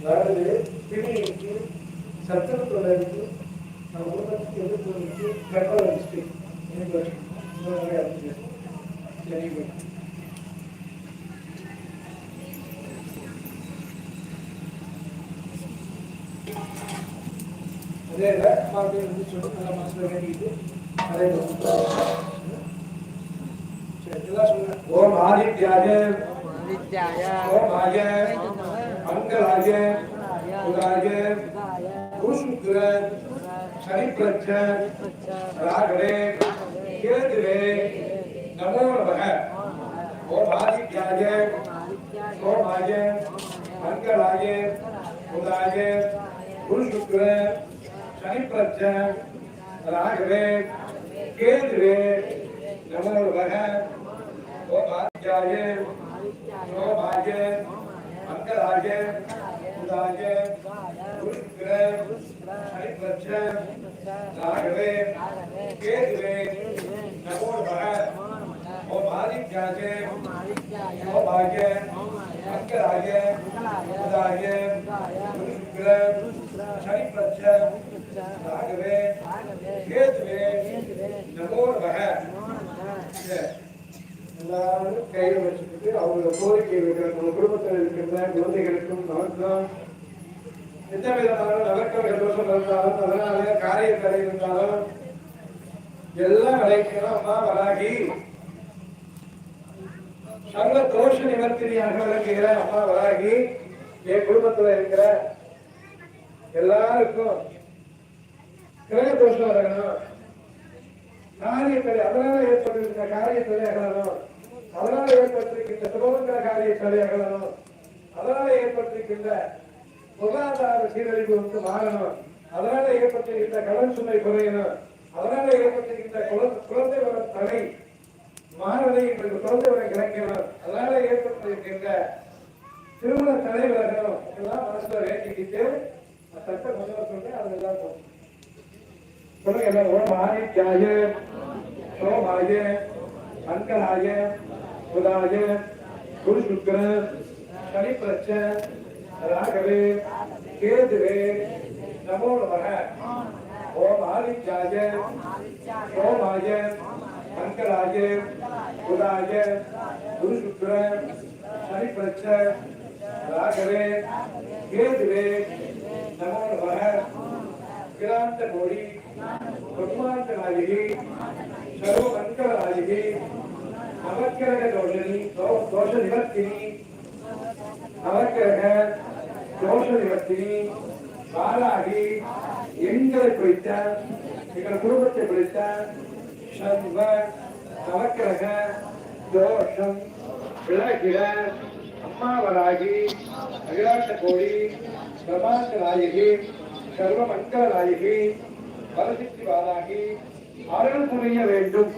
அதாவது பிடிக்கு சத்திர இருக்கு நம்ம குடும்பத்துக்கு எதிர்ப்பு இருக்கு பெட்ரோல் டிஸ்ட்ரிக்ட் சரி அதே இல்லை அப்படியே வந்து சொல்லி நல்லா மனசில் வேண்டிக்கிட்டு அதே ओम आदित्याय ओम आय मंगलाय। उदाय। कुशुक्र शनिप्रच्छ। राघवे। केतवे। नमो नमः। ओम आदित्याय ओम आय मंगलाय। उदाय। कुशुक्र शनिप्रच्छ। राघवे। केतवे। रमोर्भः ओमार्याय ओमाय अङ्गराय उदाय गुरुग्र हरिवच्छ राघवे केतुवे नमोर्भः ओमादित्याय ओमाय अङ्गराय उदाय गुरुग्र हरिवच्छ राघवे வச்சுக்கிட்டு அவங்களோட கோரிக்கை வைக்கிற நம்ம குடும்பத்தில் இருக்கின்ற குழந்தைகளுக்கும் நமக்கும் எந்த விதமான நகர்க்கல் தோஷம் இருந்தாலும் அதனால காரிய தடை இருந்தாலும் எல்லாம் விளைக்கணும் அம்மா வராகி. சர்வ தோஷ நிவர்த்தினியாக விளங்குகிற அம்மா வராகி என் குடும்பத்துல இருக்கிற எல்லாருக்கும் கிரக தோஷம் வரணும். காரியத்தடை அதனால ஏற்பட்டிருக்கிற காரியத்தடை அகலணும் அதனால ஏற்பட்டிருக்கின்ற சுபமங்கல காரியத்தடை அகலணும் அதனால ஏற்பட்டிருக்கின்ற பொருளாதார சீரழிவு வந்து மாறணும் அதனால ஏற்பட்டிருக்கின்ற கடன் சுமை குறையணும் அதனால ஏற்பட்டிருக்கின்ற குழந்தை வர தடை மாறதை எங்களுக்கு குழந்தை வர கிடைக்கணும் அதனால ஏற்பட்டிருக்கின்ற திருமண தடை விலகணும் இதெல்லாம் மனசுல வேண்டிக்கிட்டு சட்ட கொண்டு சொல்றேன் அதெல்லாம் போகும் சொல்லுங்க எல்லாரும் ஓம் ஆதித்யாய சோமாய புதாய குரு சுக்கர சனி பிரச்ச ராகவே கேதுவே நமோ நமக ஓம் ஆதித்யாய சோமாய மங்களாய புதாய குரு சுக்கர சனி பிரச்ச ராகவே கேதுவே நமோ நமக கிராந்த கோடி பிரம்மாண்ட நாயகி சர்வ மங்கள நாயகி நவக்கிரக தோஷனி தோஷ நிவர்த்தினி நவக்கிரக தோஷ நிவர்த்தினி பாலாகி எங்களை குறித்த எங்கள் குடும்பத்தை குறித்த சர்வ நவக்கிரக தோஷம் விலகிட அம்மாவராகி அகிலாட்ட கோடி பிரமாண்ட நாயகி சர்வ மங்கள நாயகி பரசித்தி வாதாகி அருள் புரிய வேண்டும்.